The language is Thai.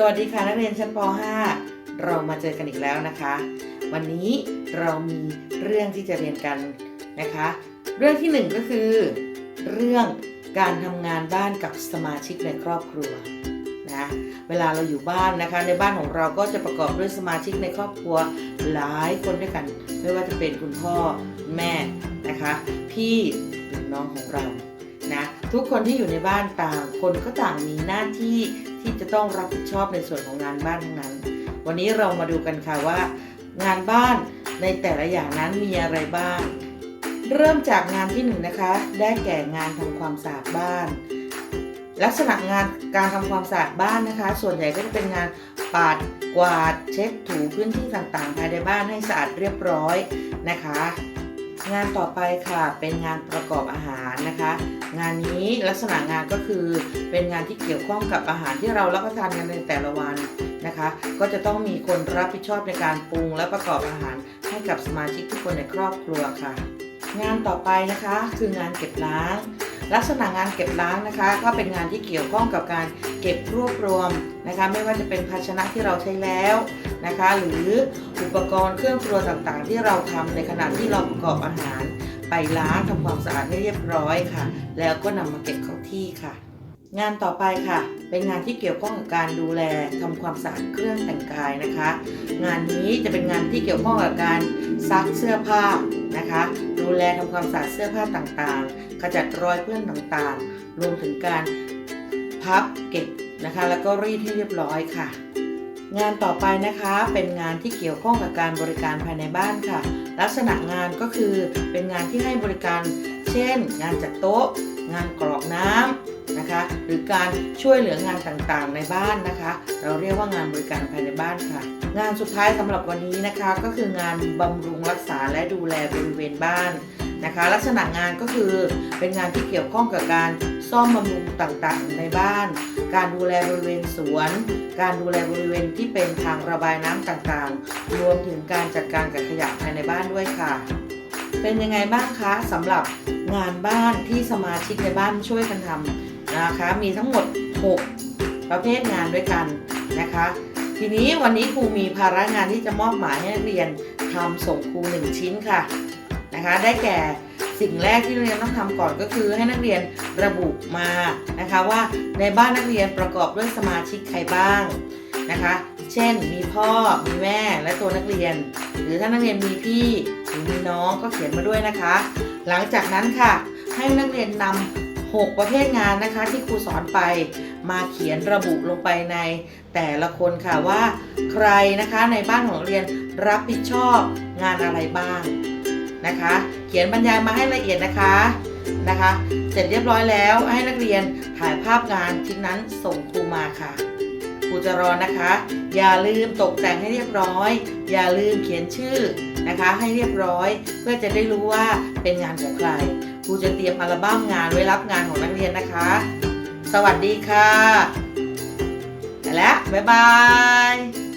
สวัสดีค่ะนักเรียนชั้นป .5 เรามาเจอกันอีกแล้วนะคะ วันนี้เรามีเรื่องที่จะเรียนกันนะคะ เรื่องที่หนึ่งก็คือ เรื่องการทำงานบ้านกับสมาชิกในครอบครัวนะเวลาเราอยู่บ้านนะคะ ในบ้านของเราก็จะประกอบด้วยสมาชิกในครอบครัวหลายคนด้วยกัน ไม่ว่าจะเป็นคุณพ่อแม่นะคะ พี่หรือน้องของเรานะทุกคนที่อยู่ในบ้านต่างคนก็ต่างมีหน้าที่ ที่จะต้องรับผิดชอบในส่วนของงานบ้านทั้งนั้น วันนี้เรามาดูกันค่ะว่า งานบ้านในแต่ละอย่างนั้นมีอะไรบ้าง เริ่มจากงานที่หนึ่งนะคะ ได้แก่งานทำความสะอาดบ้าน ลักษณะงานการทำความสะอาดบ้านนะคะ ส่วนใหญ่ก็จะเป็นงานปาดกวาดเช็ดถูพื้นที่ต่างๆ ภายในบ้านให้สะอาดเรียบร้อยนะคะ งานต่อไปค่ะเป็นงานประกอบอาหารนะคะ งานนี้ลักษณะงานก็คือเป็นงานที่เกี่ยวข้องกับอาหารที่เรารับประทานกันในแต่ละวันนะคะ ก็จะต้องมีคนรับผิดชอบในการปรุงและประกอบอาหารให้กับสมาชิกทุกคนในครอบครัวค่ะ งานต่อไปนะคะคืองานเก็บล้าง ลักษณะงานเก็บล้างนะคะ ก็เป็นงานที่เกี่ยวข้องกับการเก็บรวบรวมนะคะ ไม่ว่าจะเป็นภาชนะที่เราใช้แล้วนะคะ หรืออุปกรณ์เครื่องครัวต่างๆ ที่เราทำในขณะที่เราประกอบอาหาร ไปล้างทำความสะอาดให้เรียบร้อยค่ะ แล้วก็นำมาเก็บเข้าที่ค่ะ งานต่อไปค่ะ เป็นงานที่เกี่ยวข้องกับการดูแลทำความสะอาดเครื่องแต่งกายนะคะ งานนี้จะเป็นงานที่เกี่ยวข้องกับการซักเสื้อผ้านะคะ ดูแลทำความสะอาดเสื้อผ้าต่างๆ ขจัดรอยเปื้อนต่างๆ รวมถึงการพับเก็บนะคะ แล้วก็รีดให้เรียบร้อยค่ะ งานต่อไปนะคะเป็นงานที่เกี่ยวข้องกับการบริการภายในบ้านค่ะ ลักษณะงานก็คือเป็นงานที่ให้บริการ เช่น งานจัดโต๊ะ งานกรอกน้ำ นะคะ หรือการช่วยเหลืองานต่างๆในบ้านนะคะ เราเรียกว่างานบริการภายในบ้านค่ะ งานสุดท้ายสำหรับวันนี้นะคะ ก็คืองานบำรุงรักษาและดูแลบริเวณบ้านนะคะ ลักษณะงานก็คือเป็นงานที่เกี่ยวข้องกับการซ่อมบำรุงต่างๆ ในบ้าน การดูแลบริเวณสวน การดูแลบริเวณที่เป็นทางระบายน้ำต่างๆ รวมถึงการจัดการกับขยะภายในบ้านด้วยค่ะ เป็นยังไงบ้างคะสำหรับงานบ้านที่สมาชิกในบ้านช่วยกันทำ นะคะ มีทั้งหมด 6 ประเภทงานด้วยกันนะคะ ทีนี้วันนี้ครูมีภาระงานที่จะมอบหมายให้นักเรียนทำส่งครู 1 ชิ้นค่ะนะคะ ได้แก่สิ่งแรกที่นักเรียนต้องทำก่อนก็คือให้นักเรียนระบุมานะคะว่าในบ้านนักเรียนประกอบด้วยสมาชิกใครบ้างนะคะ เช่นมีพ่อมีแม่และตัวนักเรียน หรือถ้านักเรียนมีพี่หรือมีน้องก็เขียนมาด้วยนะคะ หลังจากนั้นค่ะ ให้นักเรียนนำ 6 ประเภทงานนะคะที่ครูสอนไปมาเขียนระบุลงไปในแต่ละคนค่ะว่าใครนะคะในบ้านของเรียนรับผิดชอบงานอะไรบ้างนะคะ เขียนบรรยายมาให้ละเอียดนะคะนะคะ เสร็จเรียบร้อยแล้วให้นักเรียนถ่ายภาพงานชิ้นนั้นส่งครูมาค่ะครูจะรอนะคะ อย่าลืมตกแต่งให้เรียบร้อย อย่าลืมเขียนชื่อ นะคะ ให้เรียบร้อย เพื่อจะได้รู้ว่าเป็นงานของใครครูจะเตรียมอัลบั้มงานไว้รับงานของนักเรียนนะคะ สวัสดีค่ะ แล้วบ๊ายบาย